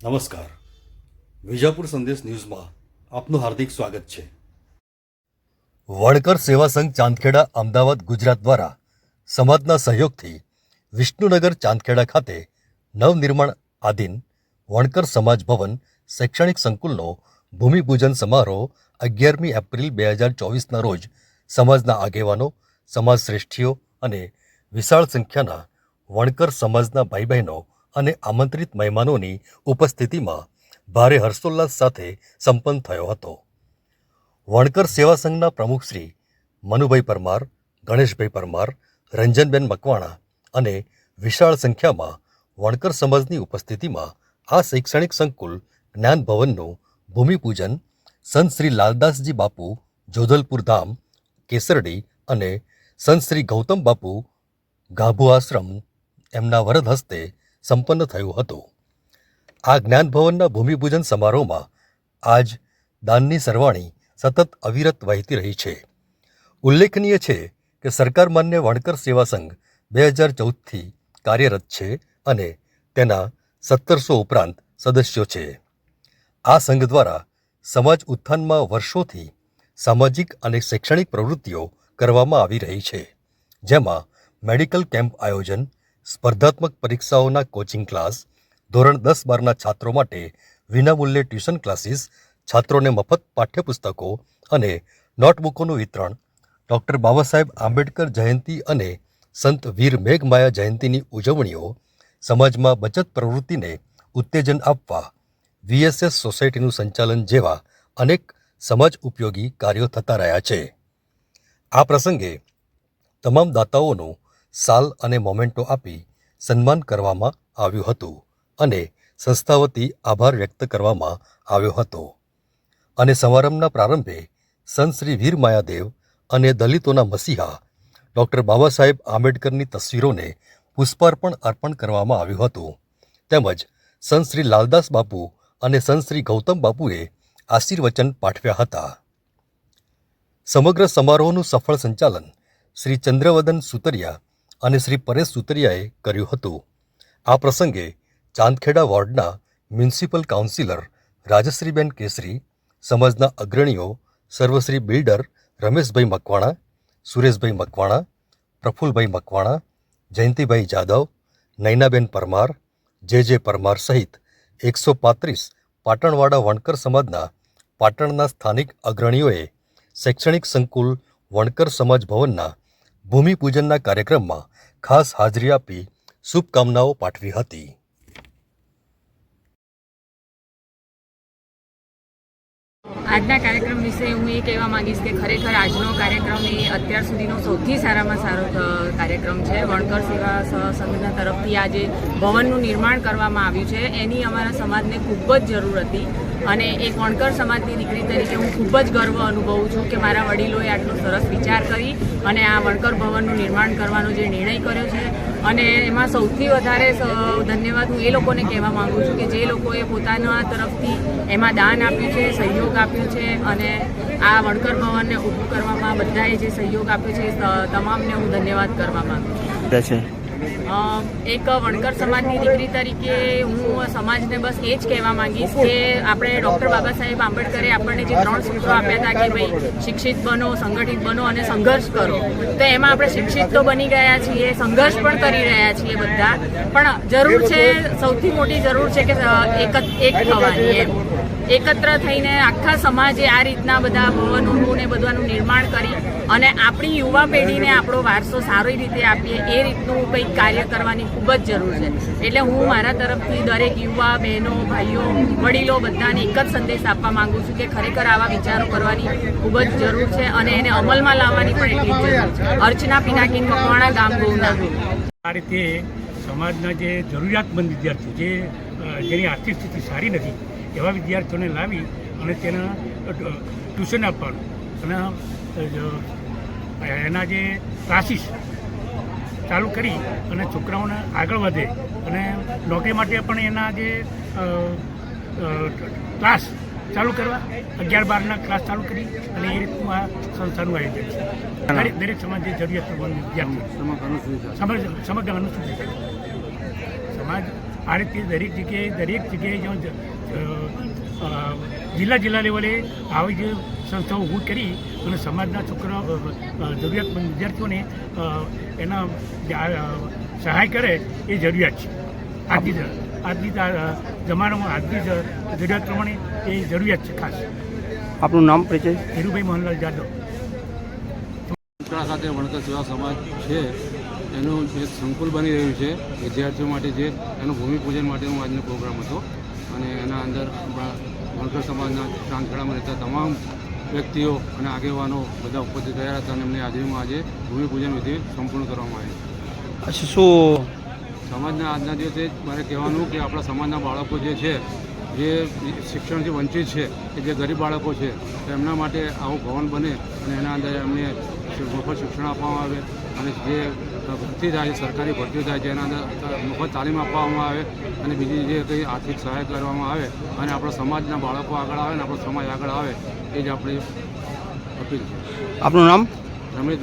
નમસ્કાર. વિજાપુર સંદેશ ન્યૂઝમાં આપનું હાર્દિક સ્વાગત છે. વણકર સેવા સંઘ ચાંદખેડા, અમદાવાદ, ગુજરાત દ્વારા સમાજના સહયોગથી વિષ્ણુનગર ચાંદખેડા ખાતે નવનિર્માણ આધીન વણકર સમાજ ભવન શૈક્ષણિક સંકુલનો ભૂમિપૂજન સમારોહ અગિયારમી એપ્રિલ બે હજાર ચોવીસના રોજ સમાજના આગેવાનો સમાજ શ્રેષ્ઠીઓ અને વિશાળ સંખ્યાના વણકર સમાજના ભાઈ બહેનો અને આમંત્રિત મહેમાનોની ઉપસ્થિતિમાં ભારે હર્ષોલ્લાસ સાથે સંપન્ન થયો હતો. વણકર સેવા સંઘના પ્રમુખ શ્રી મનુભાઈ પરમાર, ગણેશભાઈ પરમાર, રંજનબેન મકવાણા અને વિશાળ સંખ્યામાં વણકર સમાજની ઉપસ્થિતિમાં આ શૈક્ષણિક સંકુલ જ્ઞાન ભવનનું ભૂમિપૂજન સંત શ્રી લાલદાસજી બાપુ જોધલપુર ધામ, કેસરડી અને સંત શ્રી ગૌતમ બાપુ ગાભુ આશ્રમ એમના વરદ હસ્તે સંપન્ન થયું હતું. આ જ્ઞાનભવનના ભૂમિપૂજન સમારોહમાં આજ દાનની સરવાણી સતત અવિરત વહેતી રહી છે. ઉલ્લેખનીય છે કે સરકાર માન્ય વણકર સેવા સંઘ બે હજાર ચૌદથી કાર્યરત છે અને તેના સત્તરસો ઉપરાંત સદસ્યો છે. આ સંઘ દ્વારા સમાજ ઉત્થાનમાં વર્ષોથી સામાજિક અને શૈક્ષણિક પ્રવૃત્તિઓ કરવામાં આવી રહી છે. જેમાં મેડિકલ કેમ્પ આયોજન સ્પર્ધાત્મક પરીક્ષાઓના કોચિંગ ક્લાસ ધોરણ દસ બારના છાત્રો માટે વિનામૂલ્યે ટ્યુશન ક્લાસીસ છાત્રોને મફત પાઠ્યપુસ્તકો અને નોટબુકોનું વિતરણ, ડૉક્ટર બાબા સાહેબ આંબેડકર જયંતિ અને સંત વીર મેઘમાયા જયંતિની ઉજવણીઓ, સમાજમાં બચત પ્રવૃત્તિને ઉત્તેજન આપવા વીએસએસ સોસાયટીનું સંચાલન જેવા અનેક સમાજ ઉપયોગી કાર્યો થતા રહ્યા છે. આ પ્રસંગે તમામ દાતાઓનું સાલ અને મોમેન્ટો આપી સન્માન કરવામાં આવ્યું હતું અને સંસ્થા વતી આભાર વ્યક્ત કરવામાં આવ્યો હતો. અને સમારંભના પ્રારંભે સંત શ્રી વીર માયાદેવ અને દલિતોના મસીહા ડૉક્ટર બાબા સાહેબ આંબેડકરની તસવીરોને પુષ્પાર્પણ અર્પણ કરવામાં આવ્યું હતું. તેમજ સંત શ્રી લાલદાસ બાપુ અને સંત શ્રી ગૌતમ બાપુએ આશીર્વચન પાઠવ્યા હતા. સમગ્ર સમારોહનું સફળ સંચાલન શ્રી ચંદ્રવદન સુતરિયા અને શ્રી પરેશ સુતરિયાએ કર્યું હતું. આ પ્રસંગે ચાંદખેડા વોર્ડના મ્યુનિસિપલ કાઉન્સિલર રાજશ્રીબેન કેસરી, સમાજના અગ્રણીઓ સર્વશ્રી builder Rameshbhai Makwana, Sureshbhai Makwana, Prafulbhai Makwana, Jayantibhai Jadav, Nainaben Parmar, J J Parmar સહિત એકસો પાંત્રીસ પાટણવાડા વણકર સમાજના પાટણના સ્થાનિક અગ્રણીઓએ શૈક્ષણિક સંકુલ વણકર સમાજ ભવનના ભૂમિપૂજનના કાર્યક્રમમાં ખાસ હાજરી આપી શુભકામનાઓ પાઠવી હતી. આજના કાર્યક્રમ વિશે હું એ કહેવા માંગીશ કે ખરેખર આજનો કાર્યક્રમ એ અત્યાર સુધીનો સૌથી સારામાં સારો કાર્યક્રમ છે, વણકર સેવા સ- સંઘના તરફથી આજે ભવનનું નિર્માણ કરવામાં આવ્યું છે. એની અમારા સમાજને ખૂબ જ જરૂર હતી અને એક વણકર સમાજની દીકરી તરીકે હું ખૂબ જ ગર્વ અનુભવું છું કે મારા વડીલોએ આટલો સરસ વિચાર કરી અને આ વણકર ભવનનું નિર્માણ કરવાનો જે નિર્ણય કર્યો છે. અને એમાં સૌથી વધારે ધન્યવાદ હું એ લોકોને કહેવા માગું છું કે જે લોકોએ પોતાના તરફથી એમાં દાન આપ્યું છે, સહયોગ આપ્યો છે અને આ વણકર ભવનને ઊભું કરવામાં બધાએ જે સહયોગ આપ્યો છે તમામને હું ધન્યવાદ કરવા માંગુ છું. એક વણકર સમાજની દીકરી તરીકે હું સમાજને બસ એ જ કહેવા માંગીશ કે આપણે ડૉક્ટર બાબા સાહેબ આંબેડકરે આપણને જે ત્રણ સૂત્રો આપ્યા હતા કે ભાઈ શિક્ષિત બનો સંગઠિત બનો અને સંઘર્ષ કરો તો એમાં આપણે શિક્ષિત તો બની ગયા છીએ સંઘર્ષ પણ કરી રહ્યા છીએ બધા પણ જરૂર છે સૌથી મોટી જરૂર છે કે એક એક થવાની એમ. એકત્ર થઈને આખા સમાજે આ રીતના બધા ભવનોનું ને બધાનું નિર્માણ કરી અને આપણી યુવા પેઢીને આપણો વારસો સારી રીતે આપીએ, એ રીતનું કંઈક કાર્ય કરવાની ખૂબ જ જરૂર છે. એટલે હું મારા તરફથી દરેક યુવા, બહેનો, ભાઈઓ, વડીલો બધાને એક જ સંદેશ આપવા માંગુ છું કે ખરેખર આવા વિચારો કરવાની ખૂબ જ જરૂર છે અને એને અમલમાં લાવવાની પણ એટલી જરૂર છે. અર્ચના પિનાકીન મકવાણા ગામ ગોવના આ રીતે સમાજના જે જરૂરિયાતમંદ વિદ્યાર્થીઓ જે જેની આર્થિક સ્થિતિ સારી નથી, એવા વિદ્યાર્થીઓને લાવી અને તેના ટ્યુશન આપવાનું અને એના જે ક્લાસીસ ચાલુ કરી અને છોકરાઓને આગળ વધે અને નોકરી માટે પણ એના જે ક્લાસ ચાલુ કરવા અગિયાર બારના ક્લાસ ચાલુ કરી અને એ રીતનું આ સંસ્થાનું આયોજન છે. દરેક દરેક સમાજ જે જરૂરિયાતમંદ વિદ્યાર્થીઓ. સમગ્ર સમગ્ર અનુસૂચિત સમાજ આ રીતે દરેક જગ્યાએ દરેક જગ્યાએ જો જિલ્લા જિલ્લા લેવલે આવી જે સંસ્થાઓ ઊભી કરી અને સમાજના છોકરા જરૂરિયાતમંદ વિદ્યાર્થીઓને એના જા- સહાય કરે એ જરૂરિયાત છે. આજની આજની જમાનામાં આજની જરૂરિયાત પ્રમાણે એ જરૂરિયાત છે ખાસ. આપનું નામ પરિચય? ધીરુભાઈ મોહનલાલ જાદવ. ખાતે વણકર સેવા સમાજ છે એનું જે સંકુલ બની રહ્યું છે વિદ્યાર્થીઓ માટે જે એનું ભૂમિપૂજન માટેનો આજનો પ્રોગ્રામ હતો. અને એના અંદર વણકર સમાજના ચાંદખેડામાં રહેતા તમામ વ્યક્તિઓ અને આગેવાનો બધા ઉપસ્થિત થયા હતા અને એમની હાજરીમાં આજે ભૂમિપૂજન વિધિ સંપૂર્ણ કરવામાં આવી. અચ્છા શું સમાજના આજના દિવસે મારે કહેવાનું કે આપણા સમાજના બાળકો જે છે જે શિક્ષણથી વંચિત છે કે જે ગરીબ બાળકો છે તો એમના માટે આવું ભવન બને અને એના અંદર એમને મફત શિક્ષણ આપવામાં આવે અને જે ભરતી થાય છે સરકારી ભરતીઓ થાય છે એના અંદર મફત તાલીમ આપવામાં આવે અને બીજી જે કંઈ આર્થિક સહાય કરવામાં આવે અને આપણા સમાજના બાળકો આગળ આવે અને આપણો સમાજ આગળ આવે એ જ આપણી અપીલ છે. આપનું નામ? રમેશ